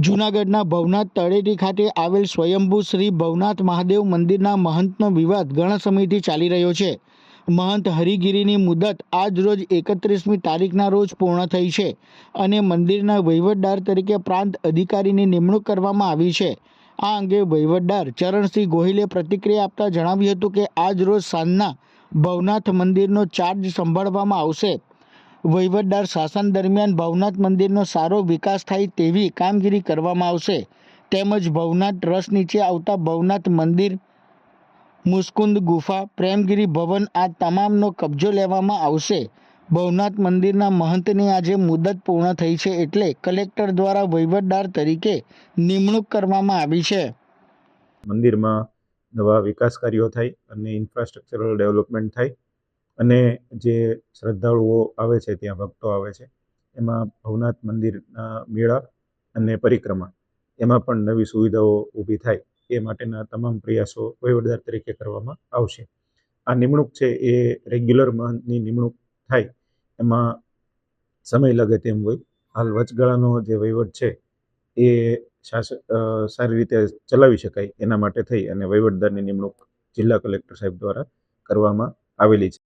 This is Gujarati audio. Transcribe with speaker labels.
Speaker 1: જૂનાગઢના ભવનાથ તળેટી ખાતે આવેલ સ્વયંભૂ શ્રી ભવનાથ મહાદેવ મંદિરના મહંતનો વિવાદ ઘણા સમયથી ચાલી રહ્યો છે. મહંત હરિગીરીની મુદત આજ રોજ એકત્રીસમી તારીખના રોજ પૂર્ણ થઈ છે અને મંદિરના વહીવટદાર તરીકે પ્રાંત અધિકારીની નિમણૂક કરવામાં આવી છે. આ અંગે વહીવટદાર ચરણસિંહ ગોહિલે પ્રતિક્રિયા આપતા જણાવ્યું હતું કે આજ રોજ સાંજના ભવનાથ મંદિરનો ચાર્જ સંભાળવામાં આવશે. વહીવટદાર શાસન દરમિયાન ભવનાથ મંદિરનો સારો વિકાસ થાય તેવી કામગીરી કરવામાં આવશે. તેમજ ભવનાથ ટ્રસ્ટ નીચે આવતા ભવનાથ મંદિર, મુસ્કુંદ ગુફા, પ્રેમગીરી ભવન આ તમામનો કબજો લેવામાં આવશે. ભવનાથ મંદિરના મહંતની આજે મુદત પૂર્ણ થઈ છે એટલે કલેક્ટર દ્વારા વહીવટદાર તરીકે નિમણૂક કરવામાં આવી છે.
Speaker 2: મંદિરમાં નવા વિકાસ કાર્યો થાય અને ઇન્ફ્રાસ્ટ્રક્ચરલ ડેવલપમેન્ટ થાય. અને જે શ્રદ્ધાળુઓ આવે છે, ત્યાં ભક્તો આવે છે, એમાં ભવનાથ મંદિરના મેળા અને પરિક્રમા, એમાં પણ નવી સુવિધાઓ ઊભી થાય, એ માટેના તમામ પ્રયાસો વહીવટદાર તરીકે કરવામાં આવશે. આ નિમણૂક છે, એ રેગ્યુલર મહંતની નિમણૂક થાય, એમાં સમય લાગે તેમ હોય. હાલ વચગાળાનો જે વહીવટ છે, એ સારી રીતે ચલાવી શકાય એના માટે થઈ અને વહીવટદારની નિમણૂક જિલ્લા કલેક્ટર સાહેબ દ્વારા કરવામાં આવેલી છે.